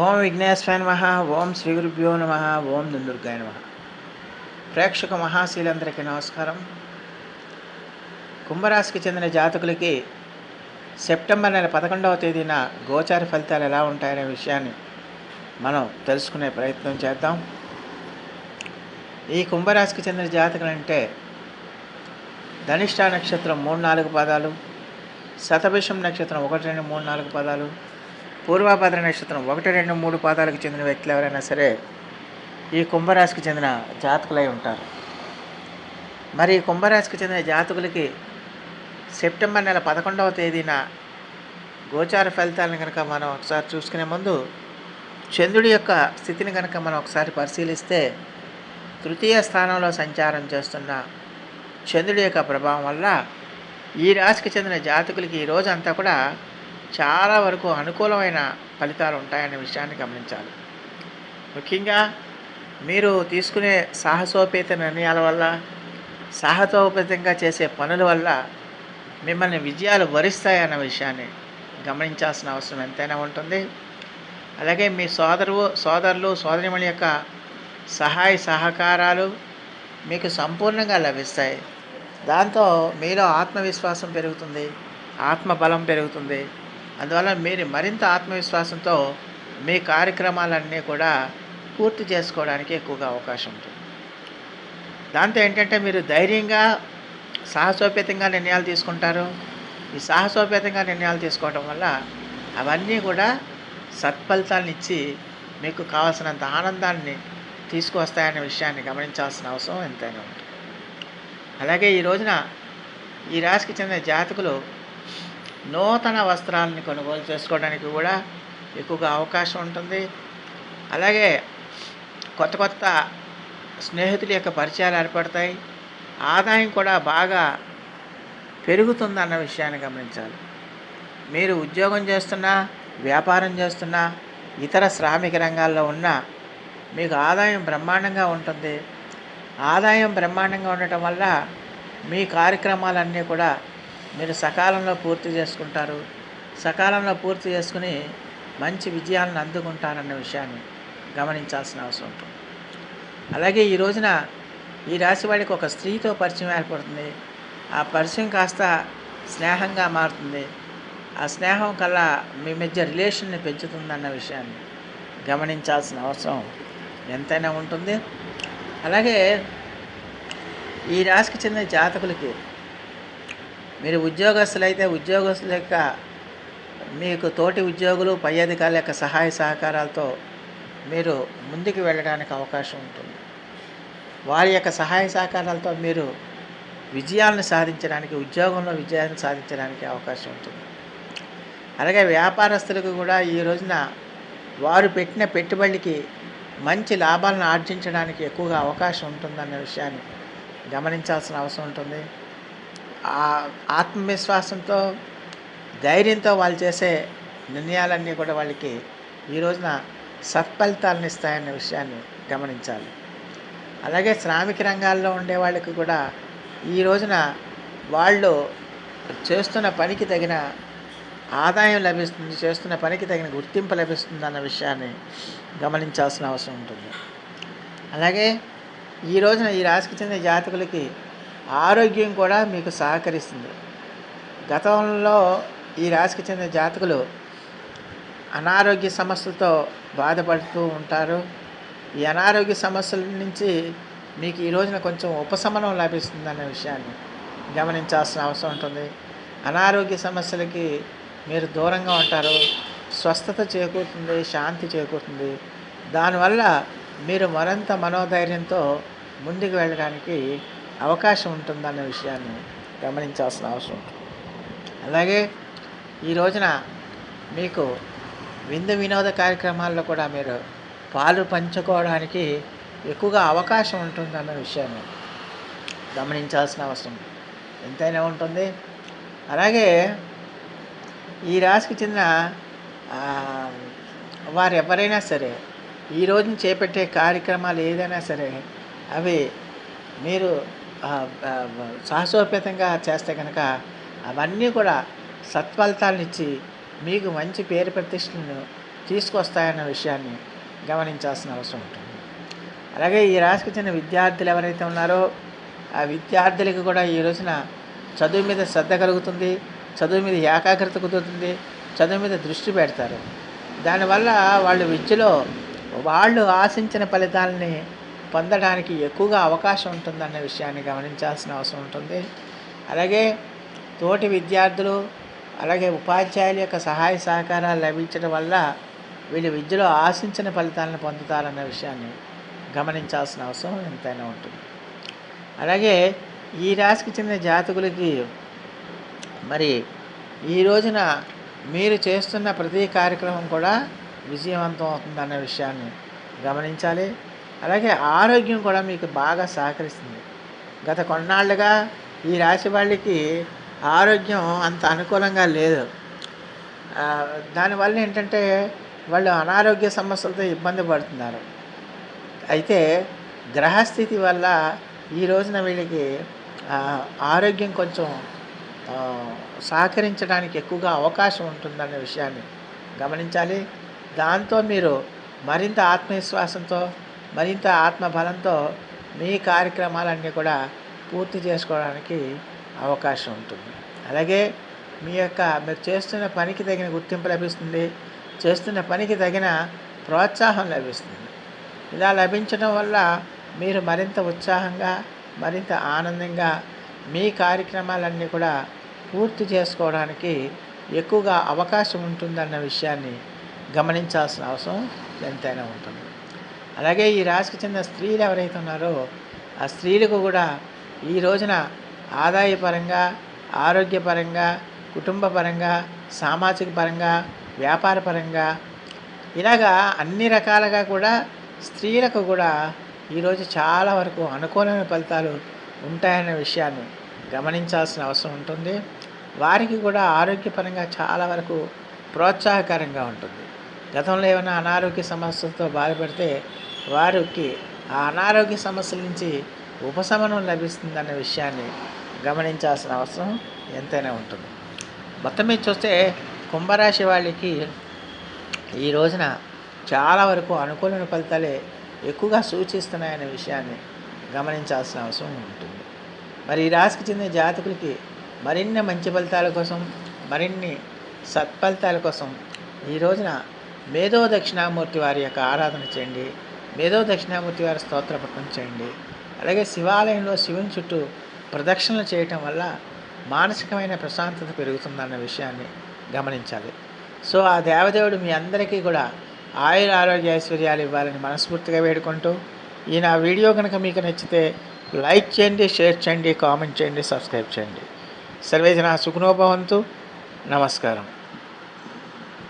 ఓం విఘ్నేశ్వరాయ నమ ఓం శ్రీ గురుభ్యో నమ ఓం దుందుర్గాయ నమ. ప్రేక్షక మహాశీలందరికీ నమస్కారం. కుంభరాశికి చెందిన జాతకులకి సెప్టెంబర్ నెల పదకొండవ తేదీన గోచార ఫలితాలు ఎలా ఉంటాయనే విషయాన్ని మనం తెలుసుకునే ప్రయత్నం చేద్దాం. ఈ కుంభరాశికి చెందిన జాతకులు అంటే ధనిష్ట నక్షత్రం మూడు నాలుగు పదాలు శతభిషం నక్షత్రం ఒకటి రెండు మూడు నాలుగు పదాలు పూర్వాభద్ర నక్షత్రం ఒకటి రెండు మూడు పాదాలకు చెందిన వ్యక్తులు ఎవరైనా సరే ఈ కుంభరాశికి చెందిన జాతకులై ఉంటారు. మరి ఈ కుంభరాశికి చెందిన జాతకులకి సెప్టెంబర్ నెల పదకొండవ తేదీన గోచార ఫలితాలను కనుక మనం ఒకసారి చూసుకునే ముందు చంద్రుడి యొక్క స్థితిని కనుక మనం ఒకసారి పరిశీలిస్తే తృతీయ స్థానంలో సంచారం చేస్తున్న చంద్రుడి యొక్క ప్రభావం వల్ల ఈ రాశికి చెందిన జాతకులకి ఈ అంతా కూడా చాలా వరకు అనుకూలమైన ఫలితాలు ఉంటాయనే విషయాన్ని గమనించాలి. ముఖ్యంగా మీరు తీసుకునే సాహసోపేత నిర్ణయాల వల్ల సాహసోపేతంగా చేసే పనుల వల్ల మిమ్మల్ని విజయాలు వరిస్తాయన్న విషయాన్ని గమనించాల్సిన అవసరం ఎంతైనా ఉంటుంది. అలాగే మీ సోదరు సోదరులు సోదరిమణి యొక్క సహాయ సహకారాలు మీకు సంపూర్ణంగా లభిస్తాయి. దాంతో మీలో ఆత్మవిశ్వాసం పెరుగుతుంది ఆత్మబలం పెరుగుతుంది అందువల్ల మీరు మరింత ఆత్మవిశ్వాసంతో మీ కార్యక్రమాలన్నీ కూడా పూర్తి చేసుకోవడానికి ఎక్కువగా అవకాశం ఉంటుంది. దాంతో ఏంటంటే మీరు ధైర్యంగా సాహసోపేతంగా నిర్ణయాలు తీసుకుంటారు. ఈ సాహసోపేతంగా నిర్ణయాలు తీసుకోవడం వల్ల అవన్నీ కూడా సత్ఫలితాలను ఇచ్చి మీకు కావాల్సినంత ఆనందాన్ని తీసుకువస్తాయనే విషయాన్ని గమనించాల్సిన అవసరం ఎంతైనా ఉంటుంది. అలాగే ఈ రోజున ఈ రాశికి చెందిన జాతకులు నూతన వస్త్రాలని కొనుగోలు చేసుకోవడానికి కూడా ఎక్కువగా అవకాశం ఉంటుంది. అలాగే కొత్త కొత్త స్నేహితుల యొక్క పరిచయాలు ఏర్పడతాయి. ఆదాయం కూడా బాగా పెరుగుతుందన్న విషయాన్ని గమనించాలి. మీరు ఉద్యోగం చేస్తున్నా వ్యాపారం చేస్తున్నా ఇతర శ్రామిక రంగాల్లో ఉన్నా మీకు ఆదాయం బ్రహ్మాండంగా ఉంటుంది. ఆదాయం బ్రహ్మాండంగా ఉండటం వల్ల మీ కార్యక్రమాలన్నీ కూడా మీరు సకాలంలో పూర్తి చేసుకుంటారు. సకాలంలో పూర్తి చేసుకుని మంచి విజయాలను అందుకుంటారన్న విషయాన్ని గమనించాల్సిన అవసరం ఉంటుంది. అలాగే ఈ రోజున ఈ రాశి వాడికి ఒక స్త్రీతో పరిచయం ఏర్పడుతుంది. ఆ పరిచయం కాస్త స్నేహంగా మారుతుంది. ఆ స్నేహం కల్లా మీ మధ్య రిలేషన్ని పెంచుతుందన్న విషయాన్ని గమనించాల్సిన అవసరం ఎంతైనా ఉంటుంది. అలాగే ఈ రాశికి చెందిన జాతకులకి మీరు ఉద్యోగస్తులు అయితే ఉద్యోగస్తుల యొక్క మీకు తోటి ఉద్యోగులు పై అధికారుల యొక్క సహాయ సహకారాలతో మీరు ముందుకు వెళ్ళడానికి అవకాశం ఉంటుంది. వారి యొక్క సహాయ సహకారాలతో మీరు విజయాలను సాధించడానికి ఉద్యోగంలో విజయాన్ని సాధించడానికి అవకాశం ఉంటుంది. అలాగే వ్యాపారస్తులకు కూడా ఈ రోజున వారు పెట్టిన పెట్టుబడికి మంచి లాభాలను ఆర్జించడానికి ఎక్కువగా అవకాశం ఉంటుందన్న విషయాన్ని గమనించాల్సిన అవసరం ఉంటుంది. ఆత్మవిశ్వాసంతో ధైర్యంతో వాళ్ళు చేసే నిర్ణయాలన్నీ కూడా వాళ్ళకి ఈ రోజున సత్ఫలితాలను ఇస్తాయన్న విషయాన్ని గమనించాలి. అలాగే శ్రామిక రంగాల్లో ఉండే వాళ్ళకి కూడా ఈ రోజున వాళ్ళు చేస్తున్న పనికి తగిన ఆదాయం లభిస్తుంది చేస్తున్న పనికి తగిన గుర్తింపు లభిస్తుంది అన్న విషయాన్ని గమనించాల్సిన అవసరం ఉంటుంది. అలాగే ఈ రోజున ఈ రాశికి చెందిన జాతకులకి ఆరోగ్యం కూడా మీకు సహకరిస్తుంది. గతంలో ఈ రాశికి చెందిన జాతకులు అనారోగ్య సమస్యలతో బాధపడుతూ ఉంటారు. ఈ అనారోగ్య సమస్యల నుంచి మీకు ఈ రోజున కొంచెం ఉపశమనం లభిస్తుందనే విషయాన్ని గమనించాల్సిన అవసరం ఉంటుంది. అనారోగ్య సమస్యలకి మీరు దూరంగా ఉంటారు. స్వస్థత చేకూరుతుంది శాంతి చేకూరుతుంది. దానివల్ల మీరు మరింత మనోధైర్యంతో ముందుకు వెళ్ళడానికి అవకాశం ఉంటుందన్న విషయాన్ని గమనించాల్సిన అవసరం ఉంటుంది. అలాగే ఈ రోజున మీకు విందు వినోద కార్యక్రమాల్లో కూడా మీరు పాలు పంచుకోవడానికి ఎక్కువగా అవకాశం ఉంటుందన్న విషయాన్ని గమనించాల్సిన అవసరం ఎంతైనా ఉంటుంది. అలాగే ఈ రాశికి చెందిన వారు ఎవరైనా సరే ఈ రోజున చేపట్టే కార్యక్రమాలు ఏదైనా సరే అవి మీరు సాహసోపేతంగా చేస్తే కనుక అవన్నీ కూడా సత్ఫలితాలను ఇచ్చి మీకు మంచి పేరు ప్రతిష్టలను తీసుకొస్తాయన్న విషయాన్ని గమనించాల్సిన అవసరం ఉంటుంది. అలాగే ఈ రాశికి చెందిన విద్యార్థులు ఎవరైతే ఉన్నారో ఆ విద్యార్థులకు కూడా ఈ రోజున చదువు మీద శ్రద్ధ కలుగుతుంది చదువు మీద ఏకాగ్రత కుదురుతుంది చదువు మీద దృష్టి పెడతారు. దానివల్ల వాళ్ళు విద్యలో వాళ్ళు ఆశించిన ఫలితాలని పొందడానికి ఎక్కువగా అవకాశం ఉంటుందన్న విషయాన్ని గమనించాల్సిన అవసరం ఉంటుంది. అలాగే తోటి విద్యార్థులు అలాగే ఉపాధ్యాయుల యొక్క సహాయ సహకారాలు లభించడం వల్ల వీళ్ళు విద్యలో ఆశించిన ఫలితాలను పొందుతారన్న విషయాన్ని గమనించాల్సిన అవసరం ఎంతైనా ఉంటుంది. అలాగే ఈ రాశికి చెందిన జాతకులకి మరి ఈ రోజున మీరు చేస్తున్న ప్రతి కార్యక్రమం కూడా విజయవంతం అవుతుందన్న విషయాన్ని గమనించాలి. అలాగే ఆరోగ్యం కూడా మీకు బాగా సహకరిస్తుంది. గత కొన్నాళ్ళుగా ఈ రాశి వాళ్ళకి ఆరోగ్యం అంత అనుకూలంగా లేదు. దానివల్ల ఏంటంటే వాళ్ళు అనారోగ్య సమస్యలతో ఇబ్బంది పడుతున్నారు. అయితే గ్రహస్థితి వల్ల ఈ రోజున వీళ్ళకి ఆరోగ్యం కొంచెం సహకరించడానికి ఎక్కువగా అవకాశం ఉంటుందనే విషయాన్ని గమనించాలి. దాంతో మీరు మరింత ఆత్మవిశ్వాసంతో మరింత ఆత్మబలంతో మీ కార్యక్రమాలన్నీ కూడా పూర్తి చేసుకోవడానికి అవకాశం ఉంటుంది. అలాగే మీ యొక్క మీరు చేస్తున్న పనికి తగిన గుర్తింపు లభిస్తుంది. చేస్తున్న పనికి తగిన ప్రోత్సాహం లభిస్తుంది. ఇలా లభించడం వల్ల మీరు మరింత ఉత్సాహంగా మరింత ఆనందంగా మీ కార్యక్రమాలన్నీ కూడా పూర్తి చేసుకోవడానికి ఎక్కువగా అవకాశం ఉంటుందన్న విషయాన్ని గమనించాల్సిన అవసరం ఎంతైనా ఉంటుంది. అలాగే ఈ రాశికి చెందిన స్త్రీలు ఎవరైతే ఉన్నారో ఆ స్త్రీలకు కూడా ఈ రోజున ఆదాయపరంగా ఆరోగ్యపరంగా కుటుంబపరంగా సామాజిక పరంగా వ్యాపారపరంగా ఇలాగా అన్ని రకాలుగా కూడా స్త్రీలకు కూడా ఈరోజు చాలా వరకు అనుకూలమైన ఫలితాలు ఉంటాయనే విషయాన్ని గమనించాల్సిన అవసరం ఉంటుంది. వారికి కూడా ఆరోగ్యపరంగా చాలా వరకు ప్రోత్సాహకరంగా ఉంటుంది. గతంలో ఏమైనా అనారోగ్య సమస్యలతో బాధపడితే వారికి ఆ అనారోగ్య సమస్యల నుంచి ఉపశమనం లభిస్తుందన్న విషయాన్ని గమనించాల్సిన అవసరం ఎంతైనా ఉంటుంది. మొత్తం మీద చూస్తే కుంభరాశి వాళ్ళకి ఈ రోజున చాలా వరకు అనుకూలమైన ఫలితాలే ఎక్కువగా సూచిస్తున్నాయనే విషయాన్ని గమనించాల్సిన అవసరం ఉంటుంది. మరి ఈ రాశికి చెందిన జాతకులకి మరిన్ని మంచి ఫలితాల కోసం మరిన్ని సత్ఫలితాల కోసం ఈ రోజున మేధో దక్షిణామూర్తి వారి యొక్క ఆరాధన చేయండి. మేధో దక్షిణామూర్తి వారి స్తోత్ర పఠనం చేయండి. అలాగే శివాలయంలో శివుని చుట్టూ ప్రదక్షిణలు చేయటం వల్ల మానసికమైన ప్రశాంతత పెరుగుతుందన్న విషయాన్ని గమనించాలి. సో ఆ దేవదేవుడు మీ అందరికీ కూడా ఆయుర ఆరోగ్య ఐశ్వర్యాలు ఇవ్వాలని మనస్ఫూర్తిగా వేడుకుంటూ ఈ నా వీడియో కనుక మీకు నచ్చితే లైక్ చేయండి షేర్ చేయండి కామెంట్ చేయండి సబ్స్క్రైబ్ చేయండి. సర్వేజన సుఖనోభవంతు నమస్కారం.